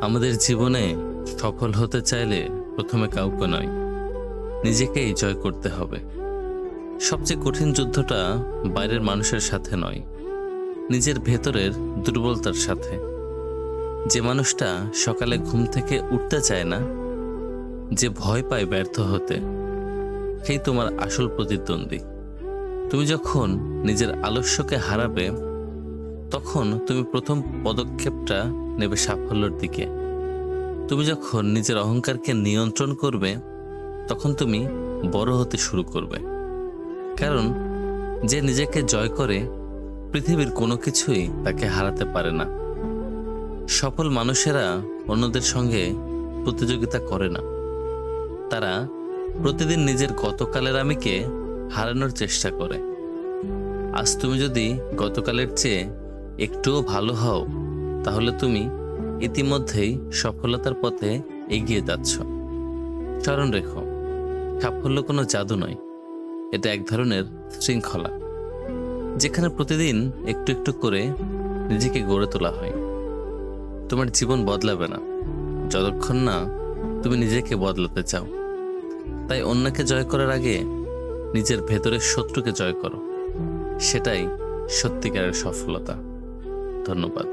আমাদের জীবনে সফল হতে চাইলে প্রথমে কাউকে নয়, নিজেকেই জয় করতে হবে। সবচেয়ে কঠিন যুদ্ধটা বাইরের মানুষের সাথে নয়, নিজের ভেতরের দুর্বলতার সাথে। যে মানুষটা সকালে ঘুম থেকে উঠতে চায় না, যে ভয় পায় ব্যর্থ হতে, সেই তোমার আসল প্রতিদ্বন্দ্বী। তুমি যখন নিজের আলস্যকে হারাবে তখন তুমি প্রথম পদক্ষেপটা নেবে সাফল্যের দিকে। তুমি যখন নিজের অহংকারকে নিয়ন্ত্রণ করবে, তখন তুমি বড় হতে শুরু করবে। কারণ যে নিজেকে জয় করে, পৃথিবীর কোনো কিছুই তাকে হারাতে পারে না। সফল মানুষেরা অন্যদের সঙ্গে প্রতিযোগিতা করে না। তারা প্রতিদিন নিজের গতকালের আমিকে হারানোর চেষ্টা করে। আজ তুমি যদি গতকালের চেয়ে একটুও ভালো হও, তাহলে তুমি ইতিমধ্যেই সফলতার পথে এগিয়ে যাচ্ছ। স্মরণ রেখো, সাফল্য কোনো জাদু নয়, এটা এক ধরনের শৃঙ্খলা, যেখানে প্রতিদিন একটু একটু করে নিজেকে গড়ে তোলা হয়। তোমার জীবন বদলাবে না, যতক্ষণ না তুমি নিজেকে বদলাতে চাও। তাই অন্যকে জয় করার আগে নিজের ভেতরের শত্রুকে জয় করো, সেটাই সত্যিকারের সফলতা। ধন্যবাদ।